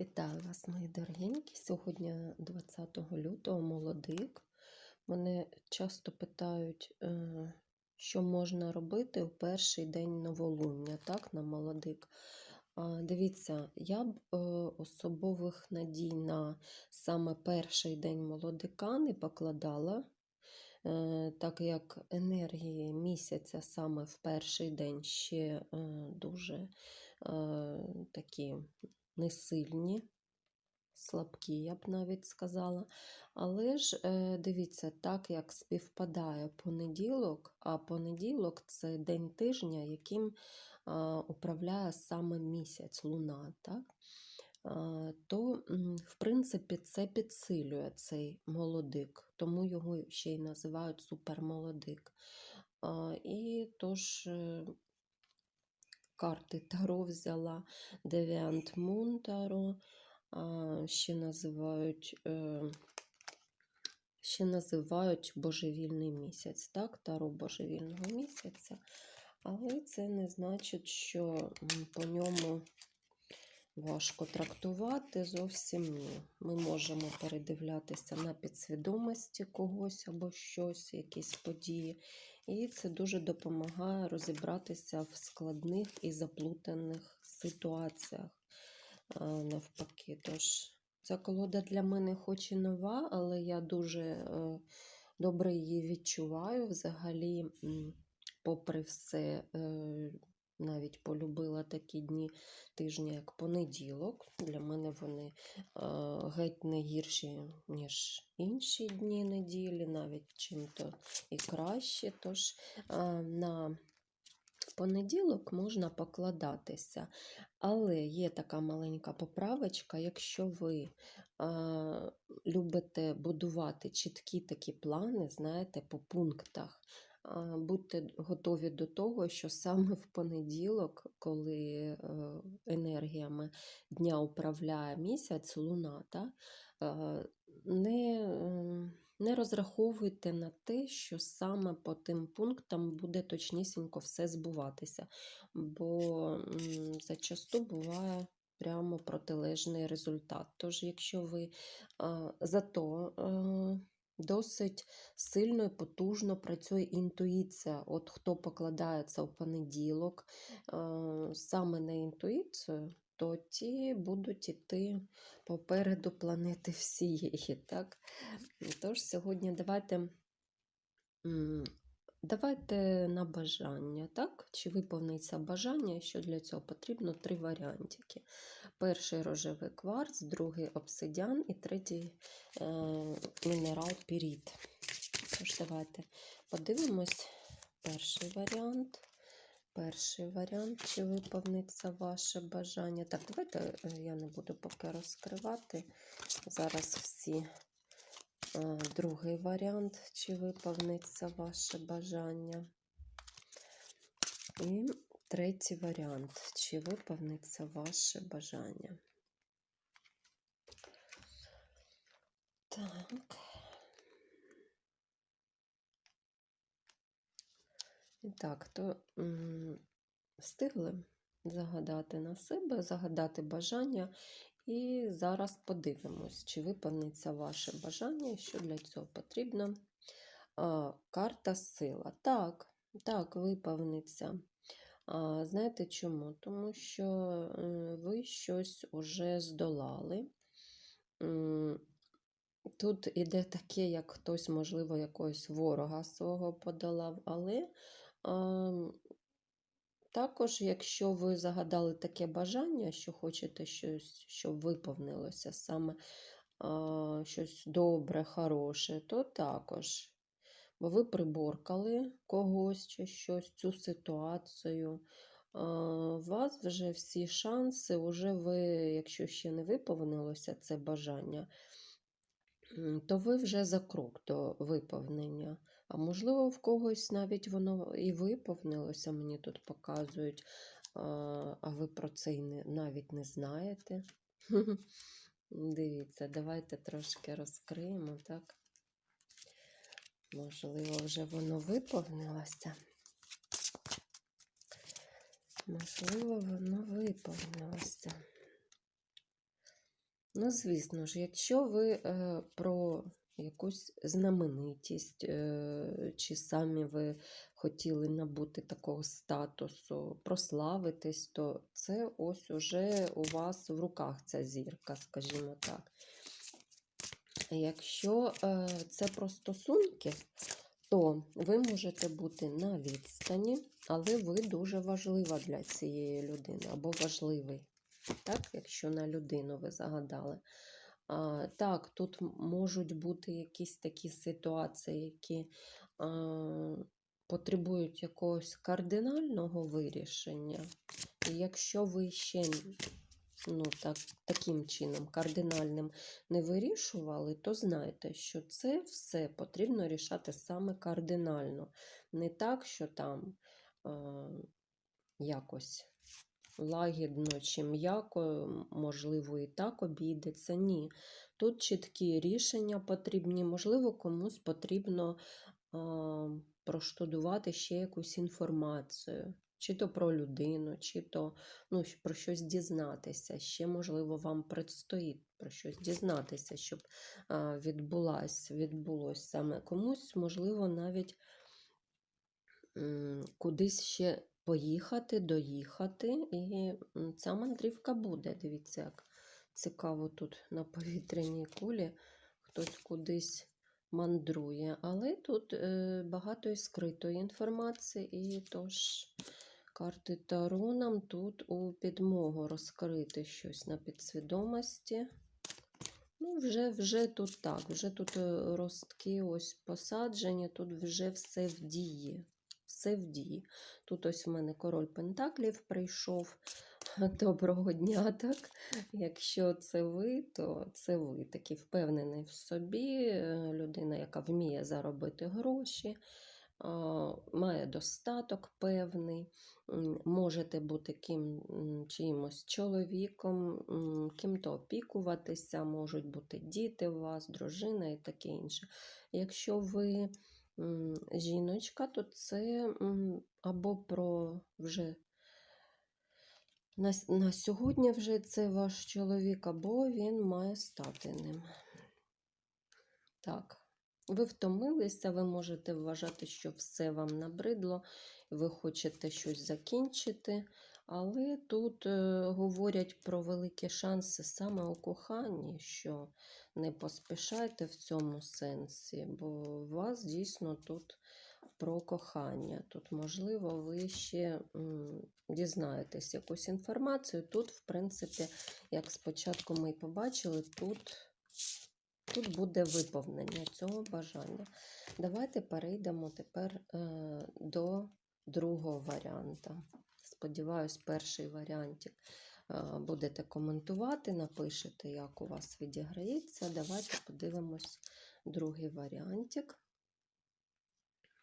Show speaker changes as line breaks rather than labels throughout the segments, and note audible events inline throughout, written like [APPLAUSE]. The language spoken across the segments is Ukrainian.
Вітаю вас, мої дорогенькі. Сьогодні 20 лютого молодик. Мене часто питають, е, що можна робити у перший день новолуння, так, на молодик. Дивіться, я б е, особових надій на саме перший день молодика не покладала, е, так як енергії місяця саме в перший день ще дуже е, такі несильні, слабкі, я б навіть сказала. Але ж е, дивіться, так як співпадає понеділок, а понеділок це день тижня, яким управляє саме місяць, луна. так? То, в принципі, це підсилює цей молодик, тому його ще й називають супермолодик. І тож е, карти Таро взяла Девіант Мун Таро, ще називають. е, Ще називають божевільний місяць, так, таро божевільного місяця. Але це не значить, що по ньому важко трактувати. Зовсім ні. Ми можемо передивлятися на підсвідомості когось або щось, якісь події. І це дуже допомагає розібратися в складних і заплутаних ситуаціях навпаки. Тож, ця колода для мене хоч і нова, але я дуже е, добре її відчуваю. Взагалі, попри все, е, навіть полюбила такі дні тижня, як понеділок. Для мене вони е, геть не гірші, ніж інші дні неділі, навіть чим-то і краще. Тож е, на понеділок можна покладатися. Але є така маленька поправочка, якщо ви а, любите будувати чіткі такі плани, знаєте, по пунктах, будьте готові до того, що саме в понеділок, коли е, енергіями дня управляє місяць, луна, та, е, не. не розраховуйте на те, що саме по тим пунктам буде точнісінько все збуватися, бо зачасту буває прямо протилежний результат. Тож, якщо ви а, зато а, досить сильно і потужно працює інтуїція, от хто покладається в понеділок саме на інтуїцію, то ті будуть іти попереду планети всієї. Так? Тож сьогодні давайте. Давайте на бажання, так? Чи виповниться бажання, що для цього потрібно три варіантики. Перший рожевий кварц, другий обсидіан і третій е, мінерал піріт. Тож, давайте подивимось перший варіант. Перший варіант, чи виповниться ваше бажання. Так, давайте е, я не буду поки розкривати. Зараз всі Другий варіант, чи виповниться ваше бажання. І третій варіант, чи виповниться ваше бажання. Так. І так, то встигли загадати на себе, загадати бажання. І зараз подивимось, чи виповниться ваше бажання, що для цього потрібно. Карта сила. Так, так, виповниться. Знаєте чому? Тому що ви щось уже здолали. Тут іде таке, як хтось, можливо, якогось ворога свого подолав, але також, якщо ви загадали таке бажання, що хочете щось, щоб виповнилося саме а, щось добре, хороше, то також. Бо ви приборкали когось чи щось, цю ситуацію. У вас вже всі шанси, вже ви, якщо ще не виповнилося це бажання, то ви вже за крок до виповнення. А можливо, в когось навіть воно і виповнилося, мені тут показують, а, ви про це не, навіть не знаєте. [LAUGHS] Дивіться, давайте трошки розкриємо, так? Можливо, вже воно виповнилося. Можливо, воно виповнилося. Ну, звісно ж, якщо ви е, про якусь знаменитість, е, чи самі ви хотіли набути такого статусу, прославитись, то це ось уже у вас в руках ця зірка, скажімо так. Якщо е, це про стосунки, то ви можете бути на відстані, але ви дуже важлива для цієї людини або важливий, так, якщо на людину ви загадали. Так, тут можуть бути якісь такі ситуації, які потребують якогось кардинального вирішення. І якщо ви ще ну, так, таким чином кардинальним не вирішували, то знайте, що це все потрібно рішати саме кардинально. Не так, що там якось лагідно чи м'яко, можливо, і так обійдеться. Ні. Тут чіткі рішення потрібні, можливо, комусь потрібно е, проштудувати ще якусь інформацію. Чи то про людину, чи то ну, про щось дізнатися. Ще, можливо, вам предстоїть про щось дізнатися, щоб а, відбулась, відбулось саме комусь, можливо, навіть кудись ще поїхати, доїхати, і ця мандрівка буде. Дивіться, як цікаво тут на повітряній кулі хтось кудись мандрує. Але тут е, багато і скритої інформації, і тож карти Таро нам тут у підмогу розкрити щось на підсвідомості. Ну, вже, вже тут так, вже тут е, ростки ось посаджені, тут вже все в дії. Все в дії. Тут ось в мене король Пентаклів прийшов. [LAUGHS] Доброго дня, так? Якщо це ви, то це ви такий впевнений в собі, е, людина, яка вміє заробити гроші, має достаток певний, можете бути ким чимось чоловіком, ким-то опікуватися, можуть бути діти у вас, дружина і таке інше. Якщо ви жіночка, то це або про вже на, на сьогодні вже це ваш чоловік, або він має стати ним. Так. Ви втомилися, ви можете вважати, що все вам набридло, ви хочете щось закінчити, але тут е, говорять про великі шанси саме у коханні, що не поспішайте в цьому сенсі, бо у вас дійсно тут про кохання. Тут, можливо, ви ще дізнаєтесь якусь інформацію. Тут, в принципі, як спочатку ми й побачили, тут. Тут буде виповнення цього бажання. Давайте перейдемо тепер е, до другого варіанта. Сподіваюсь, перший варіантик е, будете коментувати, напишете, як у вас відіграється. Давайте подивимось другий варіантик.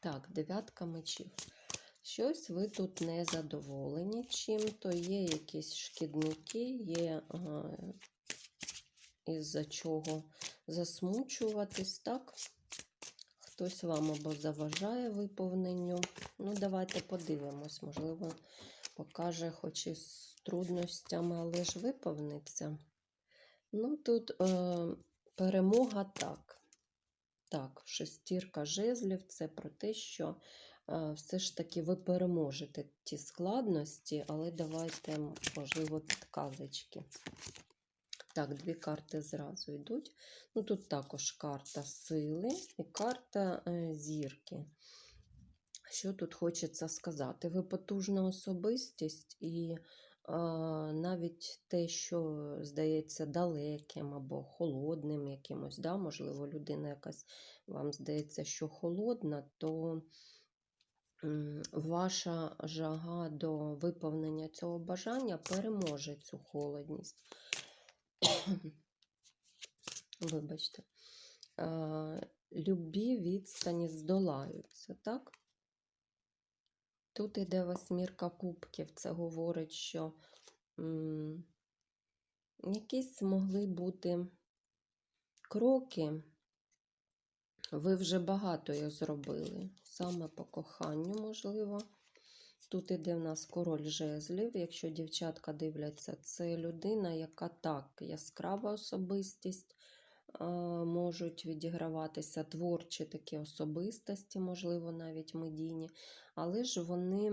Так, дев'ятка мечів. Щось ви тут не задоволені чим-то, є якісь шкідники, є е, із-за чого засмучуватись, так? Хтось вам або заважає виповненню. Ну, давайте подивимось, можливо, покаже хоч і з трудностями, але ж виповниться. Ну, тут е, перемога так. Так, шестірка жезлів це про те, що е, все ж таки ви переможете ті складності, але давайте, можливо, підказочки. Так, дві карти зразу йдуть. Ну, тут також карта сили і карта е, зірки. Що тут хочеться сказати? Ви потужна особистість, і е, навіть те, що здається далеким або холодним якимось, да, можливо, людина якась вам здається, що холодна, то ваша жага до виповнення цього бажання переможе цю холодність. Вибачте. Любі відстані здолаються, так? Тут іде восьмірка кубків. Це говорить, що м, якісь могли бути кроки. Ви вже багато їх зробили. Саме по коханню, можливо. Тут іде в нас король жезлів. Якщо дівчатка дивляться, це людина, яка так, яскрава особистість, можуть відіграватися творчі такі особистості, можливо, навіть медійні, але ж вони,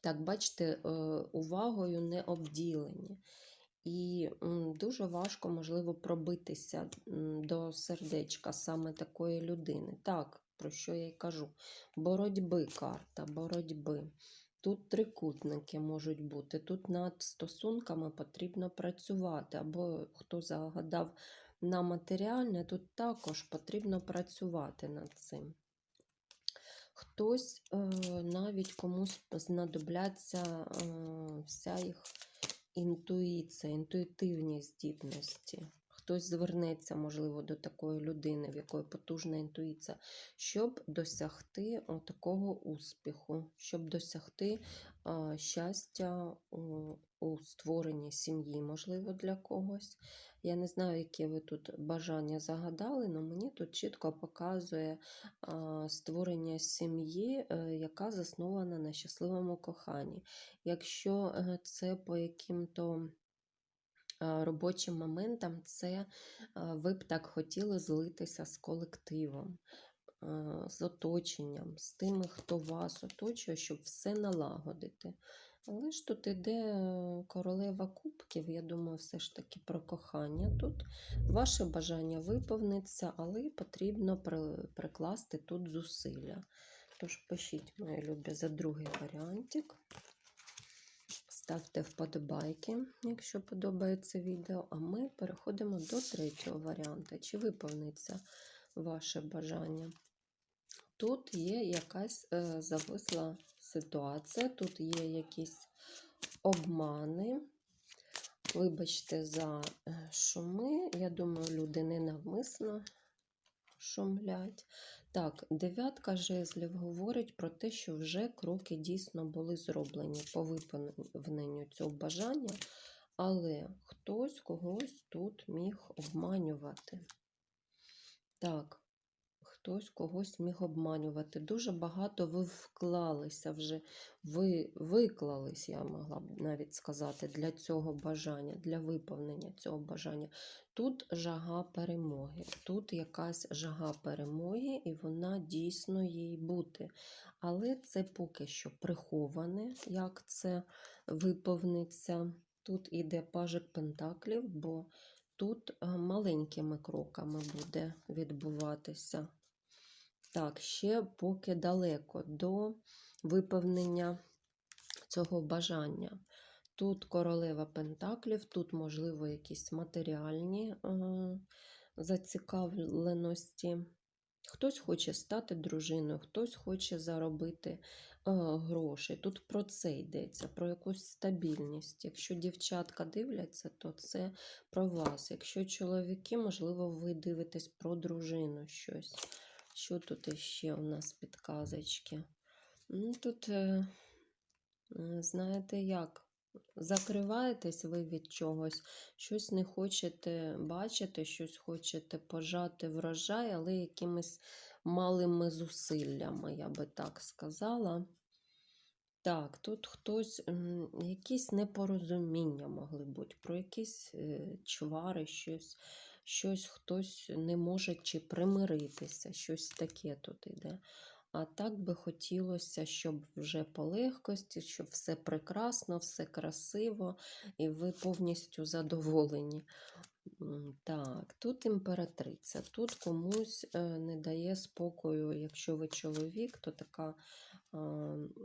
так, бачите, е, увагою не обділені. І дуже важко, можливо, пробитися до сердечка саме такої людини. Так, про що я й кажу. Боротьби карта, боротьби. Тут трикутники можуть бути. Тут над стосунками потрібно працювати. Або хто загадав на матеріальне, тут також потрібно працювати над цим. Хтось е, навіть комусь знадобляться е, вся їх інтуїція, інтуїтивні здібності. Хтось звернеться, можливо, до такої людини, в якої потужна інтуїція, щоб досягти такого успіху, щоб досягти щастя у, створенні сім'ї, можливо, для когось. Я не знаю, які ви тут бажання загадали, але мені тут чітко показує створення сім'ї, е, яка заснована на щасливому коханні. Якщо е, це по яким-то робочим моментам, це ви б так хотіли злитися з колективом, з оточенням, з тими, хто вас оточує, щоб все налагодити. Але ж тут іде е, королева кубків, я думаю, все ж таки про кохання тут. Ваше бажання виповниться, але потрібно прикласти тут зусилля. Тож пишіть, мої любі, за другий варіантик. Ставте вподобайки, якщо подобається відео. А ми переходимо до третього варіанту. Чи виповниться ваше бажання? Тут є якась е, зависла ситуація, тут є якісь обмани. Вибачте за е, шуми. Я думаю, люди не навмисно шумлять. Так, дев'ятка жезлів говорить про те, що вже кроки дійсно були зроблені по виповненню цього бажання, але хтось когось тут міг обманювати. Так, хтось когось міг обманювати. Дуже багато ви вклалися вже, ви виклались, я могла б навіть сказати, для цього бажання, для виповнення цього бажання. Тут жага перемоги, тут якась жага перемоги, і вона дійсно їй бути. Але це поки що приховане, як це виповниться. Тут іде пажик пентаклів, бо тут е, маленькими кроками буде відбуватися. Так, ще поки далеко до виповнення цього бажання. Тут королева Пентаклів, тут, можливо, якісь матеріальні е, зацікавленості. Хтось хоче стати дружиною, хтось хоче заробити е, гроші. Тут про це йдеться, про якусь стабільність. Якщо дівчатка дивляться, то це про вас. Якщо чоловіки, можливо, ви дивитесь про дружину щось. Що тут іще у нас підказочки? Ну, Тут, е, е, знаєте, як? Закриваєтесь ви від чогось, щось не хочете бачити, щось хочете пожати врожай, але якимись малими зусиллями, я би так сказала. Так, тут хтось, якісь непорозуміння могли бути, про якісь е, чвари, щось, щось хтось не може чи примиритися, щось таке тут іде. А так би хотілося, щоб вже по легкості, щоб все прекрасно, все красиво, і ви повністю задоволені. Так, тут імператриця, тут комусь е, не дає спокою, якщо ви чоловік, то така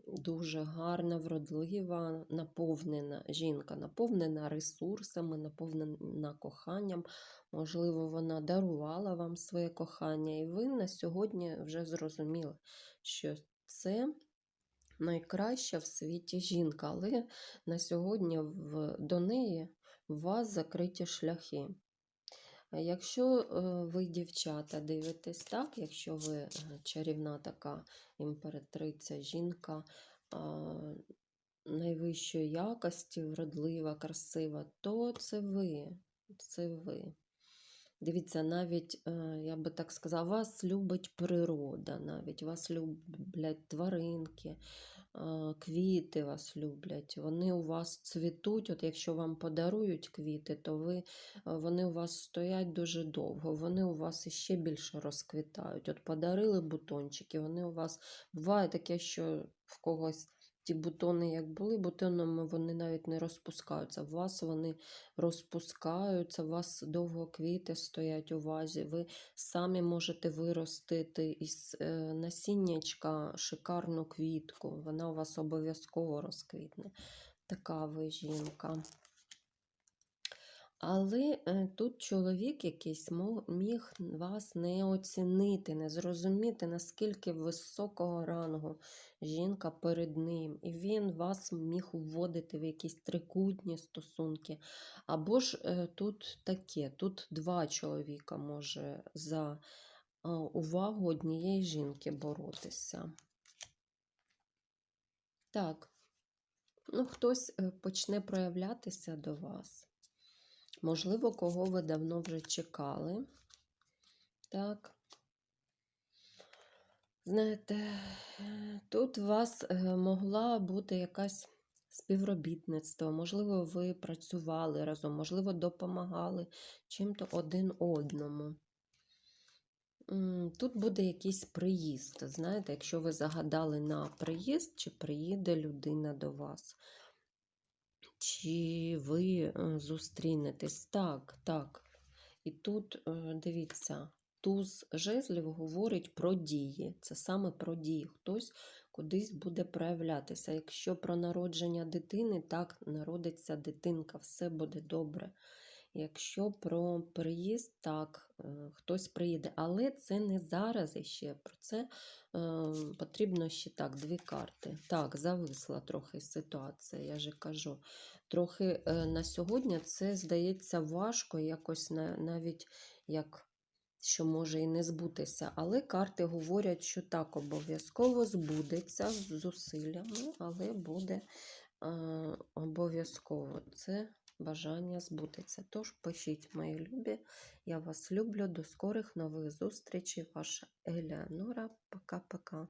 дуже гарна, вродлива, наповнена жінка, наповнена ресурсами, наповнена коханням. Можливо, вона дарувала вам своє кохання, і ви на сьогодні вже зрозуміли, що це найкраща в світі жінка, але на сьогодні в, до неї у вас закриті шляхи. Якщо е, ви, дівчата, дивитесь так, якщо ви е, чарівна така імператриця, жінка найвищої якості, вродлива, красива, то це ви. Це ви. Дивіться, навіть, е, я би так сказала, вас любить природа, навіть вас люблять тваринки, квіти вас люблять, вони у вас цвітуть. От якщо вам подарують квіти, то ви, е, вони у вас стоять дуже довго, вони у вас іще більше розквітають. От подарили бутончики, вони у вас буває таке, що в когось ті бутони, як були бутонами, вони навіть не розпускаються. У вас вони розпускаються, у вас довго квіти стоять у вазі. Ви самі можете виростити із е, насіннячка шикарну квітку. Вона у вас обов'язково розквітне. Така ви жінка. Але е, тут чоловік якийсь міг вас не оцінити, не зрозуміти, наскільки високого рангу жінка перед ним. І він вас міг вводити в якісь трикутні стосунки. Або ж е, тут таке, тут два чоловіка може за е, увагу однієї жінки боротися. Так, ну хтось почне проявлятися до вас. Можливо, кого ви давно вже чекали. Так. Знаєте, тут у вас е, могла бути якась співробітництво, можливо, ви працювали разом, можливо, допомагали чим-то один одному. Тут буде якийсь приїзд. Знаєте, якщо ви загадали на приїзд, чи приїде людина до вас, чи ви е, зустрінетесь. Так, так. І тут, е, дивіться, туз жезлів говорить про дії. Це саме про дії. Хтось кудись буде проявлятися. Якщо про народження дитини, так, народиться дитинка, все буде добре. Якщо про приїзд, так, е, хтось приїде. Але це не зараз іще. Про це е, потрібно ще так, дві карти. Так, зависла трохи ситуація, я же кажу. Трохи е, на сьогодні це здається важко, якось на, навіть як що може і не збутися. Але карти говорять, що так обов'язково збудеться з зусиллями, але буде е, обов'язково це бажання збудеться. Тож пишіть, мої любі, я вас люблю. До скорих нових зустрічей. Ваша Елеонора. Пока-пока.